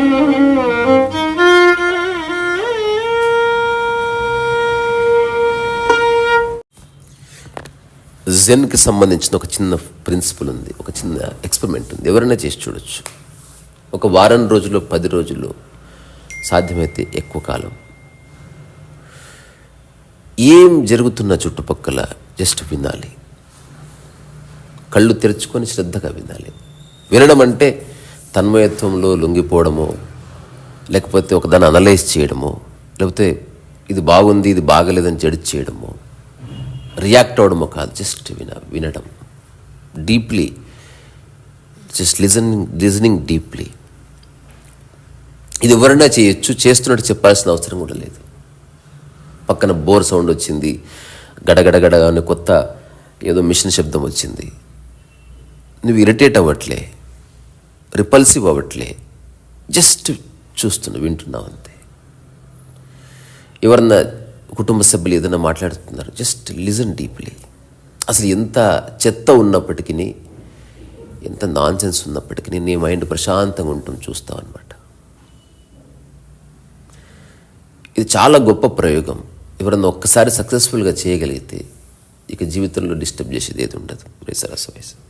జెన్కి సంబంధించిన ఒక చిన్న ప్రిన్సిపల్ ఉంది ఒక చిన్న ఎక్స్పెరిమెంట్ ఉంది. ఎవరైనా చేసి చూడొచ్చు. ఒక వారం రోజులు పది రోజులు సాధ్యమైతే ఎక్కువ కాలం. ఏం జరుగుతున్న చుట్టుపక్కల జస్ట్ వినాలి. కళ్ళు తెరుచుకొని శ్రద్ధగా వినాలి. వినడం అంటే తన్మయత్వంలో లొంగిపోవడమో లేకపోతే ఒకదాన్ని అనలైజ్ చేయడమో లేకపోతే ఇది బాగుంది ఇది బాగలేదని జడ్జ్ చేయడమో రియాక్ట్ అవడమో కాదు జస్ట్ విన వినడం. Deeply. Just listening listening deeply. ఇది ఎవరైనా చేయొచ్చు చేస్తున్నట్టు చెప్పాల్సిన అవసరం కూడా లేదు. పక్కన బోర్ సౌండ్ వచ్చింది గడగడగడ అనే కొత్త ఏదో మిషన్ శబ్దం వచ్చింది. నువ్వు ఇరిటేట్ అవ్వట్లే. రిపల్సివ్ అవ్వట్లే. జస్ట్ చూస్తున్నా వింటున్నావు అంతే. ఎవరన్నా కుటుంబ సభ్యులు ఏదైనా మాట్లాడుతున్నారు జస్ట్ లిజన్ డీప్లీ అసలు ఎంత చెత్త ఉన్నప్పటికీ ఎంత నాన్సెన్స్ ఉన్నప్పటికీ నీ మైండ్ ప్రశాంతంగా ఉంటుంది చూస్తావు అనమాట ఇది చాలా గొప్ప ప్రయోగం. ఎవరన్నా ఒక్కసారి సక్సెస్ఫుల్గా చేయగలిగితే ఇక జీవితంలో డిస్టర్బ్ చేసేది ఏది ఉండదు. రేసరాస వయసు